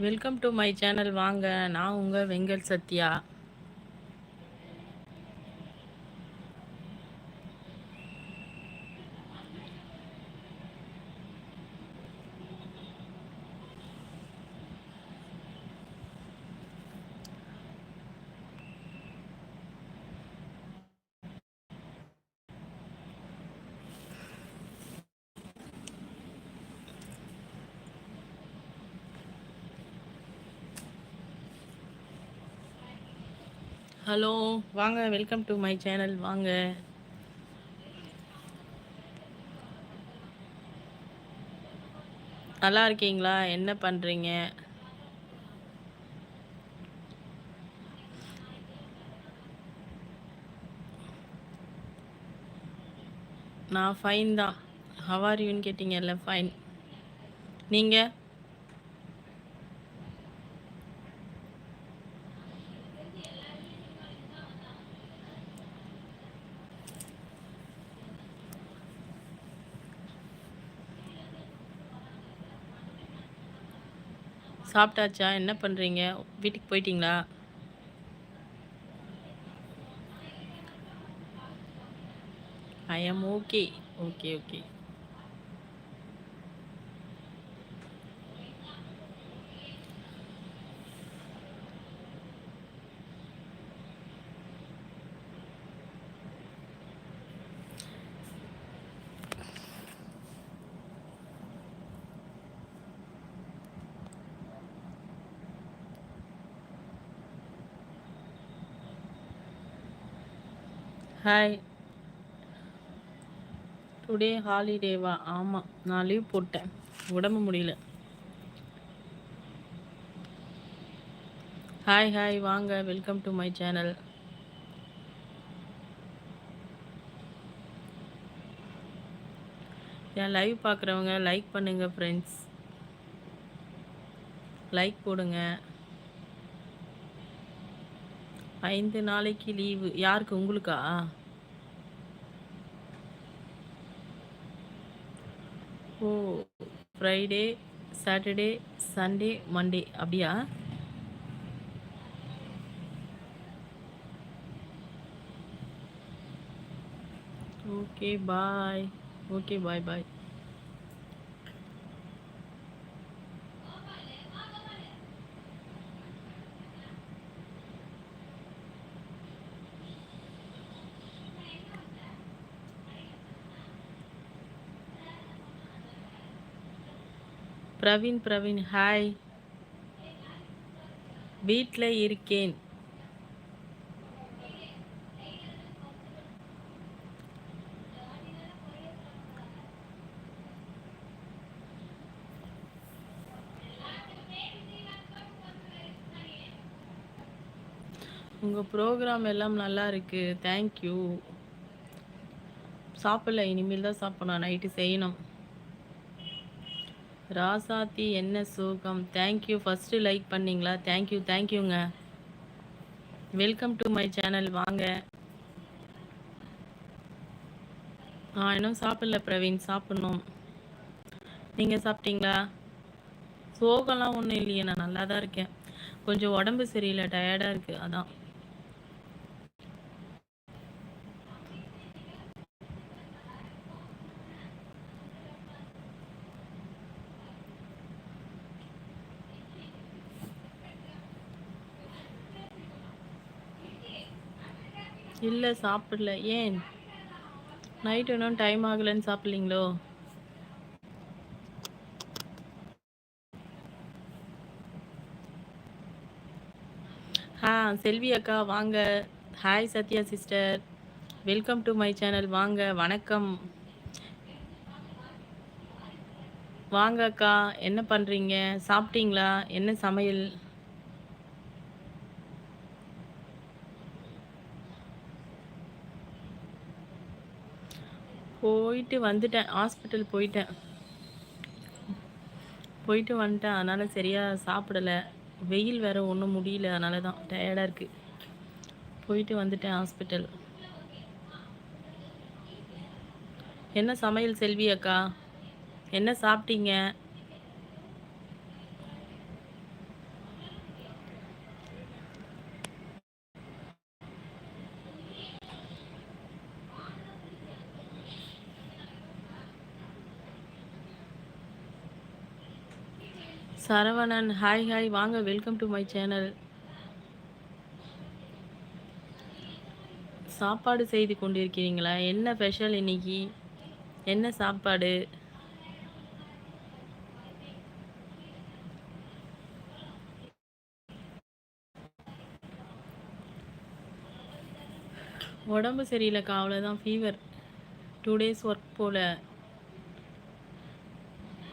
Welcome to my channel வாங்க நான் உங்கள் வெங்கல் சத்யா. ஹலோ வாங்க வெல்கம் டு மை சேனல் வாங்க. நல்லா இருக்கீங்களா? என்ன பண்ணுறீங்க நான் ஃபைன் தான். ஹவார் யூன்னு கேட்டிங்கல்ல ஃபைன் நீங்கள் சாப்பிட்டாச்சா? என்ன பண்ணுறீங்க வீட்டுக்கு போயிட்டீங்களா? I am okay okay okay hi today ஹாலிடேவா ஆமாம் நான் லீவ் போட்டேன். உடம்பு முடியல. ஹாய் ஹாய் வாங்க வெல்கம் டு மை சேனல் என் லைவ் பார்க்குறவங்க லைக் பண்ணுங்கள் ஃப்ரெண்ட்ஸ் லைக் போடுங்க. ஐந்து நாளைக்கு லீவு யாருக்கு? உங்களுக்கா? ஓ ஃப்ரைடே சாட்டர்டே சண்டே மண்டே அப்படியா okay bye okay bye bye Praveen Praveen hi வீட்டில் இருக்கேன். உங்கள் ப்ரோக்ராம் எல்லாம் நல்லா இருக்குது தேங்க்யூ சாப்பிடல இனிமேல் தான் சாப்பிடணும். நைட்டு செய்யணும். ராசாத்தி என்ன சோகம்? தேங்க்யூ ஃபஸ்ட்டு லைக் பண்ணிங்களா? தேங்க்யூ தேங்க்யூங்க வெல்கம் டு மை சேனல் வாங்க. ஆ இன்னும் சாப்பிடல பிரவீன். சாப்பிட்ணும். நீங்கள் சாப்பிட்டீங்களா? சோகம்லாம் ஒன்றும் இல்லையே நான் நல்லா தான் இருக்கேன். கொஞ்சம் உடம்பு சரியில்லை டயர்டாக இருக்குது அதான். இல்லை சாப்பிடல. ஏன்? நைட் இன்னும் டைம் ஆகலைன்னு சாப்பிட்லீங்களோ? ஆ செல்வி அக்கா வாங்க. Hi Sathya sister welcome to my channel வாங்க வணக்கம். வாங்க அக்கா என்ன பண்ணுறீங்க சாப்பிட்டீங்களா? என்ன சமையல்? போயிட்டு வந்துட்டேன். ஹாஸ்பிட்டல் போயிட்டேன். போயிட்டு வந்துட்டேன். அதனால் சரியாக சாப்பிடலை. வெயில் வேறு ஒன்றும் முடியல. அதனால தான் டயர்டாக இருக்குது போயிட்டு வந்துட்டேன் ஹாஸ்பிட்டல் என்ன சமையல் செல்வி அக்கா? என்ன சாப்பிட்டீங்க? சரவணன் ஹாய் ஹாய் வாங்க வெல்கம் டு மை சேனல் சாப்பாடு செய்து கொண்டிருக்கிறீங்களா? என்ன ஸ்பெஷல் இன்னைக்கு? என்ன சாப்பாடு? உடம்பு சரியில்லைக்கா அவ்வளோதான் ஃபீவர் டூ டேஸ் ஒர்க் போல்.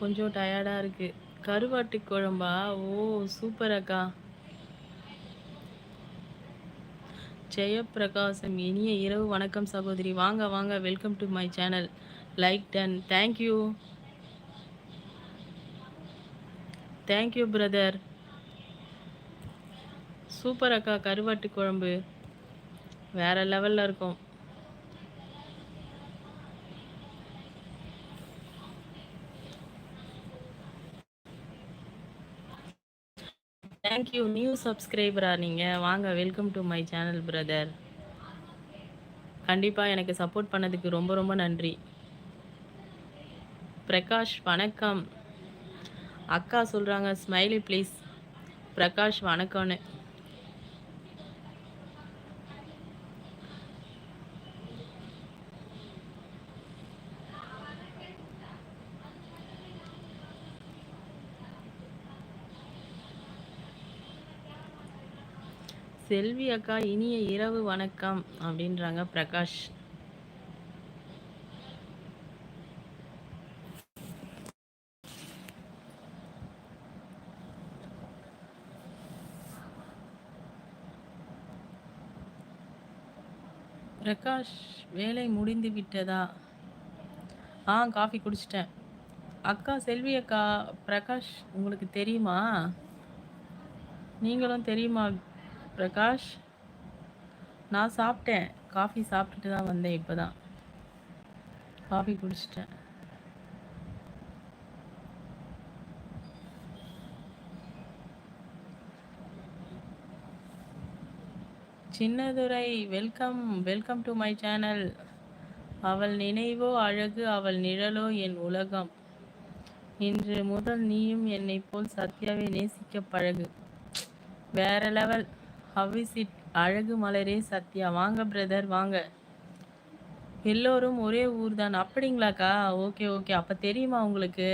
கொஞ்சம் டயர்டாக இருக்குது கருவாட்டு குழம்பா? ஓ சூப்பர் அக்கா. ஜெயப்பிரகாசம் இனிய இரவு வணக்கம் சகோதரி. வாங்க வாங்க welcome to my channel like done thank you thank you brother super அக்கா கருவாட்டு குழம்பு. வேற லெவலில் இருக்கும். தேங்க்யூ நியூ சப்ஸ்கிரைபரா நீங்கள் வாங்க welcome to my channel brother கண்டிப்பாக எனக்கு சப்போர்ட் பண்ணதுக்கு ரொம்ப ரொம்ப நன்றி. பிரகாஷ் வணக்கம். அக்கா சொல்கிறாங்க ஸ்மைலி ப்ளீஸ் பிரகாஷ் வணக்கம்னு. செல்வி அக்கா இனிய இரவு வணக்கம் அப்படின்றாங்க பிரகாஷ். பிரகாஷ் வேலை முடிந்து விட்டதா? ஆ காஃபி குடிச்சிட்டேன். அக்கா செல்வி அக்கா பிரகாஷ் உங்களுக்கு தெரியுமா? நீங்களும் தெரியுமா? பிரகாஷ் நான் சாப்பிட்டேன். காஃபி சாப்பிட்டுட்டு தான் வந்தேன் இப்போ தான் coffee குடிச்சிட்டேன். Chinnadurai welcome welcome to my channel. அவள் நினைவோ அழகு அவள் நிழலோ என் உலகம். இன்று முதல் நீயும் என்னை போல் சத்யாவை நேசிக்க பழகு. வேற லெவல். ஹவ் இஸ் இட் அழகு மலரே சத்யா. வாங்க பிரதர் வாங்க. எல்லோரும் ஒரே ஊர் தான் அப்படிங்களாக்கா? Okay okay. அப்போ தெரியுமா உங்களுக்கு?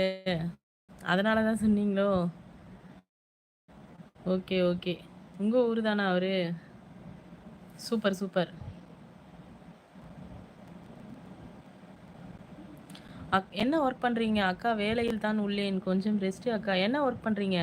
அதனால தான் சொன்னீங்களோ? Okay okay. உங்கள் ஊர் தானா அவரு? Super super. அக் என்ன ஒர்க் பண்ணுறீங்க அக்கா வேலையில் தான் உள்ளேன். கொஞ்சம் ரெஸ்ட்டு அக்கா. என்ன ஒர்க் பண்ணுறீங்க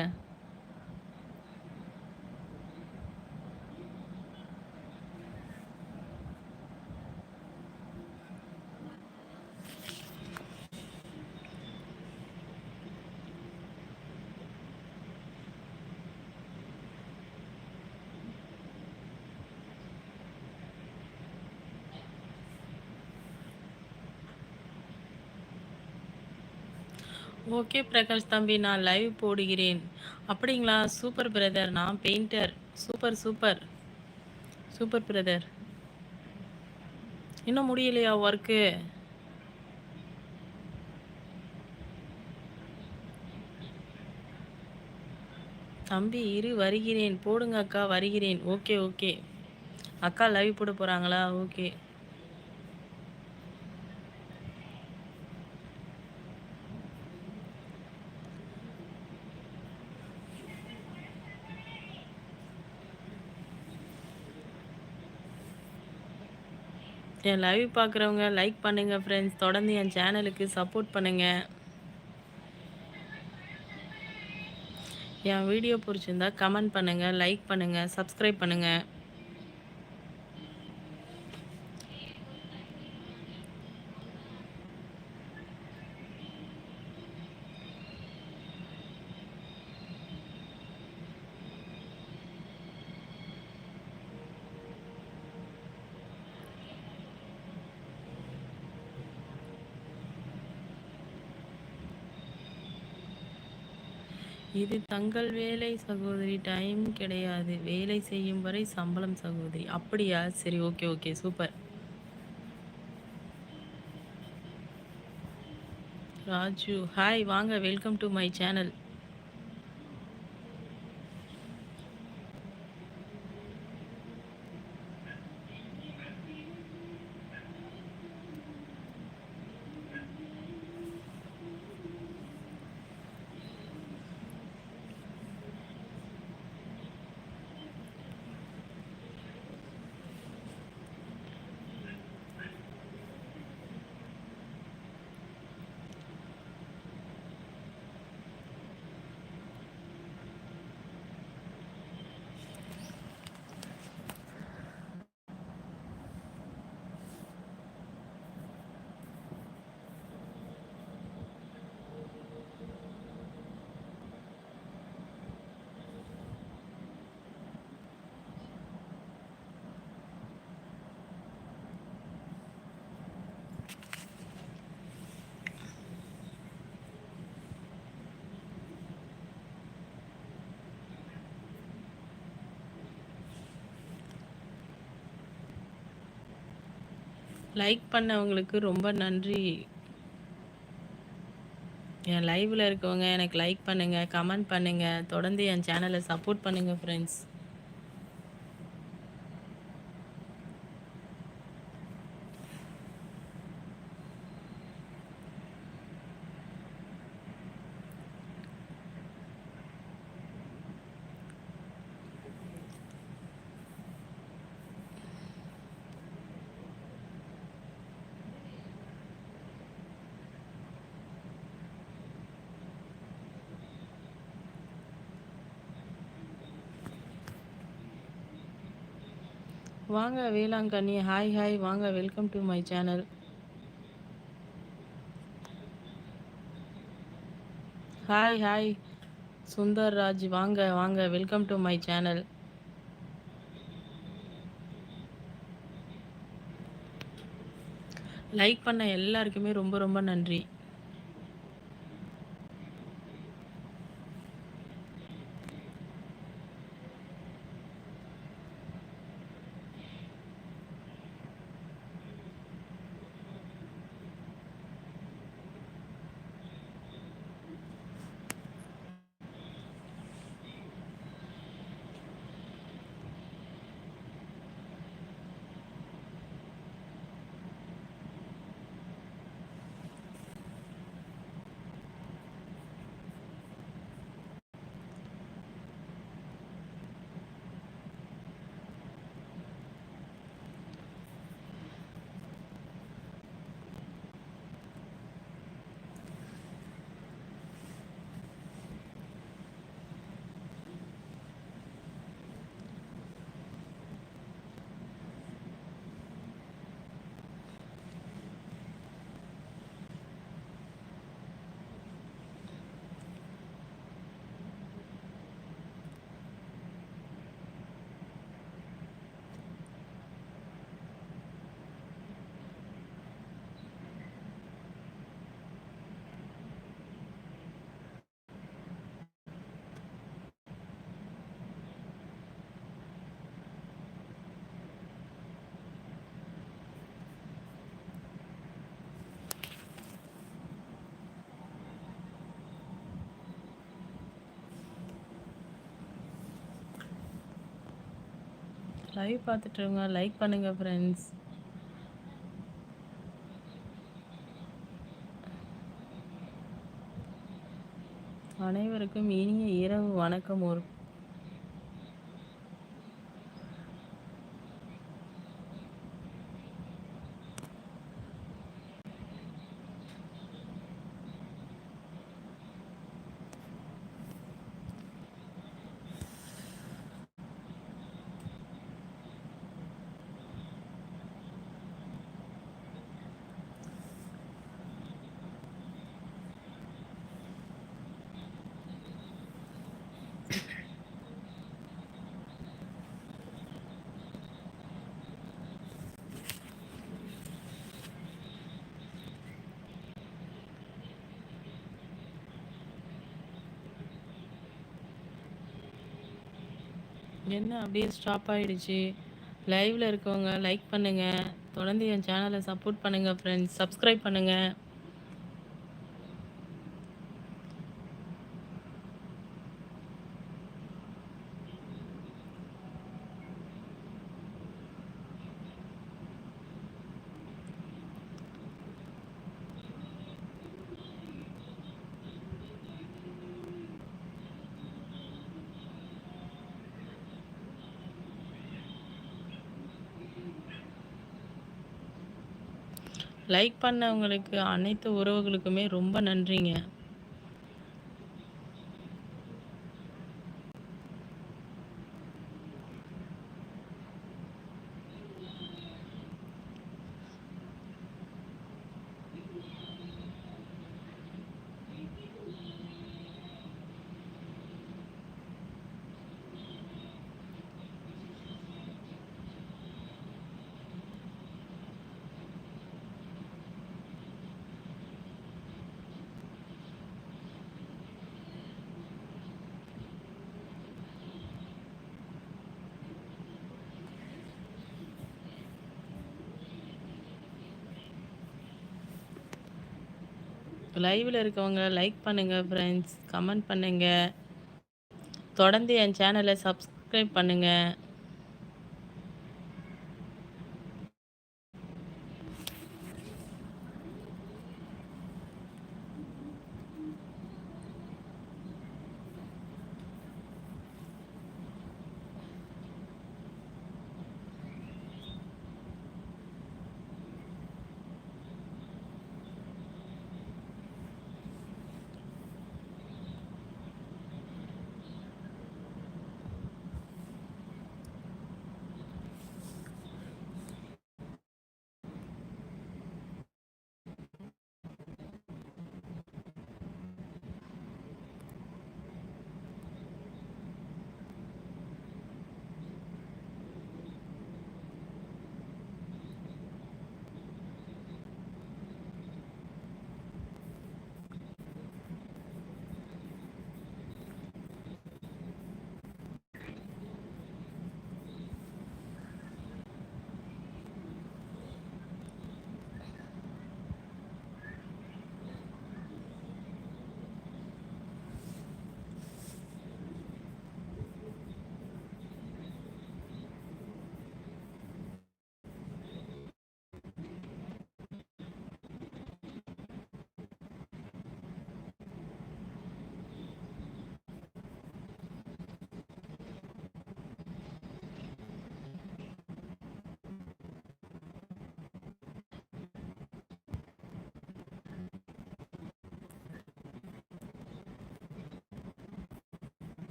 ஓகே பிரகாஷ் தம்பி நான் லைவ் போடுகிறேன். அப்படிங்களா? சூப்பர் பிரதர் நான் painter super super super brother இன்னும் முடியலையா ஒர்க்கு தம்பி இரு வருகிறேன். போடுங்க அக்கா வருகிறேன். Okay okay. அக்கா லைவ் போட போகிறாங்களா ஓகே. என் லைவ் பார்க்குறவங்க லைக் பண்ணுங்கள் ஃப்ரெண்ட்ஸ் தொடர்ந்து என் சேனலுக்கு சப்போர்ட் பண்ணுங்கள் என் வீடியோ பிடிச்சிருந்தா கமெண்ட் பண்ணுங்கள் லைக் பண்ணுங்கள் சப்ஸ்கிரைப் பண்ணுங்கள் இது தங்கள் வேலை சகோதரி டைம் கிடையாது. வேலை செய்யும் வரை சம்பளம் சகோதரி. அப்படியா? சரி okay okay super Raju hi வாங்க welcome to my channel like பண்ணவங்களுக்கு ரொம்ப நன்றி. என் லைவில் இருக்கவங்க எனக்கு லைக் பண்ணுங்கள் கமெண்ட் பண்ணுங்கள் தொடர்ந்து என் சேனலை சப்போர்ட் பண்ணுங்கள் ஃப்ரெண்ட்ஸ் வாங்க வேளாங்கண்ணி ஹாய் ஹாய் வாங்க welcome to my channel hi hi Sundar Raj வாங்க வாங்க. Welcome to my channel like பண்ண எல்லாருக்குமே ரொம்ப ரொம்ப நன்றி. லைவ் பார்த்துட்ருங்க லைக் பண்ணுங்கள் ஃப்ரெண்ட்ஸ் அனைவருக்கும் இனிய இரவு வணக்கம். ஒரு என்ன அப்படியே ஸ்டாப் ஆகிடுச்சு லைவில் இருக்கவங்க லைக் பண்ணுங்கள் தொடர்ந்து என் சேனலை சப்போர்ட் பண்ணுங்கள் ஃப்ரெண்ட்ஸ் சப்ஸ்கிரைப் பண்ணுங்கள் லைக் பண்ணவங்களுக்கு அனைத்து உறவுகளுக்குமே ரொம்ப நன்றிங்க. லைவில் இருக்கவங்க லைக் பண்ணுங்கள் ஃப்ரெண்ட்ஸ் கமெண்ட் பண்ணுங்கள் தொடர்ந்து என் சேனலை சப்ஸ்கிரைப் பண்ணுங்கள்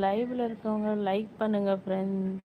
லைவில் இருக்கவங்க லைக் பண்ணுங்கள் ஃப்ரெண்ட்ஸ்